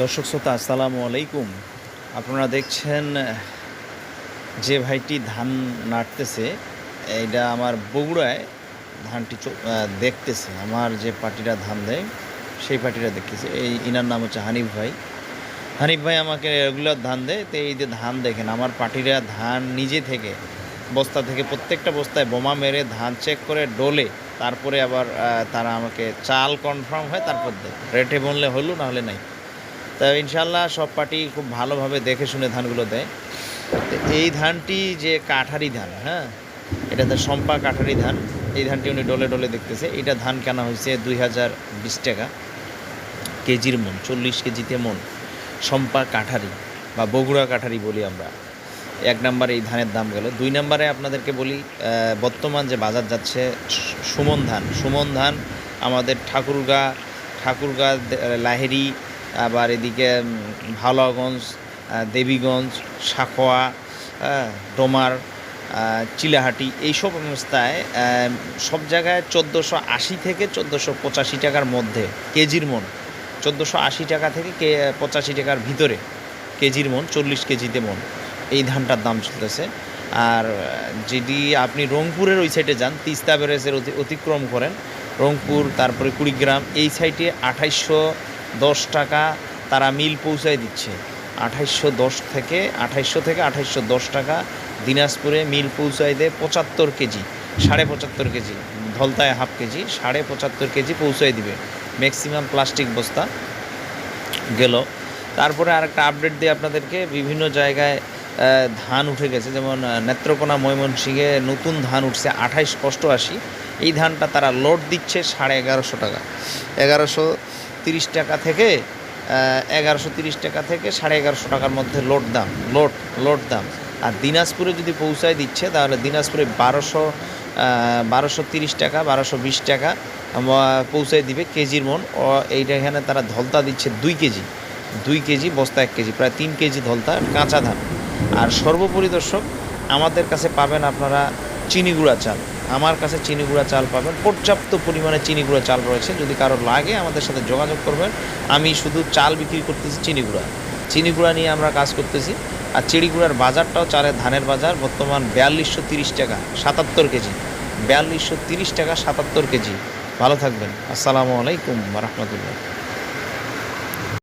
দর্শক শ্রোতা, আসসালামু আলাইকুম। আপনারা দেখছেন, যে ভাইটি ধান নাড়তেছে, এইটা আমার বগুড়ায় ধানটি দেখতেছে। আমার যে পার্টিটা ধান দেয়, সেই পার্টিটা দেখতেছে। এই ইনার নাম হচ্ছে হানিফ ভাই। হানিফ ভাই আমাকে রেগুলার ধান দেয়। তো এই যে ধান দেখেন, আমার পার্টিরা ধান নিজে থেকে, বস্তা থেকে প্রত্যেকটা বস্তায় বোমা মেরে ধান চেক করে ডোলে, তারপরে আবার তারা আমাকে চাল কনফার্ম হয়, তারপর দেয়। রেটে বললে হলো না হলে নাই। তা ইনশাল্লাহ সব পার্টি খুব ভালোভাবে দেখে শুনে ধানগুলো দেয়। তো এই ধানটি যে কাঠারি ধান হ্যাঁ এটা এটাতে সম্পা কাঠারি ধান, এই ধানটি উনি ডলে ডলে দেখতেছে। এটা ধান কেনা হয়েছে দুই হাজার বিশ টাকা কেজির মন, চল্লিশ কেজিতে মন সম্পা কাঠারি বা বগুড়া কাঠারি বলি আমরা। এক নম্বরে এই ধানের দাম গেল। দুই নম্বরে আপনাদেরকে বলি বর্তমান যে বাজার যাচ্ছে সুমন ধান সুমন ধান আমাদের ঠাকুরগা ঠাকুরগা লাহেরি আবার এদিকে উম, ভাওলাগঞ্জ দেবীগঞ্জ সাখোয়া ডোমার চিলাহাটি এইসব অবস্থায় সব জায়গায় চোদ্দোশো আশি থেকে চোদ্দোশো পঁচাশি টাকার মধ্যে কেজির মন। চোদ্দোশো আশি টাকা থেকে কে পঁচাশি টাকার ভিতরে কেজির মন চল্লিশ কেজিতে মন। এই ধানটার দাম চলতেছে। আর যদি আপনি রংপুরের ওই সাইডে যান তিস্তা ব্যারেজের অতি- অতিক্রম করেন রংপুর তারপরে কুড়িগ্রাম এই সাইডে আঠাইশশো দশ টাকা তারা মিল পৌঁছায় দিচ্ছে। আঠাইশশো দশ থেকে, আঠাইশশো থেকে আঠাইশশো দশ টাকা দিনাজপুরে মিল পৌঁছায় দেয় পঁচাত্তর কেজি, সাড়ে পঁচাত্তর কেজি, ধলতায় হাফ কেজি, সাড়ে পঁচাত্তর কেজি পৌঁছায় দিবে। ম্যাক্সিমাম প্লাস্টিক বস্তা গেল। তারপরে আরেকটা আপডেট দিয়ে আপনাদেরকে, বিভিন্ন জায়গায় ধান উঠে গেছে। যেমন নেত্রকোনা ময়মনসিংহে নতুন ধান উঠছে আঠাইশ অষ্টআশি। এই ধানটা তারা লোড দিচ্ছে সাড়ে এগারোশো টাকা। এগারোশো তিরিশ টাকা থেকে এগারোশো তিরিশ টাকা থেকে সাড়ে এগারোশো টাকার মধ্যে লোড দাম, লোড লোড দাম। আর দিনাজপুরে যদি পৌঁছায় দিচ্ছে, তাহলে দিনাজপুরে বারোশো বারোশো তিরিশ টাকা, বারোশো বিশ টাকা পৌঁছায় দিবে কেজির মন। এইটা এখানে তারা ধলতা দিচ্ছে দুই কেজি দুই কেজি, বস্তা এক কেজি, প্রায় তিন কেজি ধলতা, কাঁচা ধান। আর সর্বোপরি দর্শক, আমাদের কাছে পাবেন আপনারা চিনি গুঁড়া চাল। আমার কাছে চিনি গুঁড়া চাল পাবেন। পর্যাপ্ত পরিমাণে চিনি গুঁড়া চাল রয়েছে। যদি কারও লাগে আমাদের সাথে যোগাযোগ করবেন। আমি শুধু চাল বিক্রি করতেছি চিনি গুঁড়া। চিনি গুঁড়া নিয়ে আমরা কাজ করতেছি। আর চিড়ি গুঁড়ার বাজারটাও চালের ধানের বাজার। বর্তমান বিয়াল্লিশশো তিরিশ টাকা, সাতাত্তর কেজি। বিয়াল্লিশশো তিরিশ টাকা, সাতাত্তর কেজি। ভালো থাকবেন। আসসালামু আলাইকুম রহমতুল্লাহ।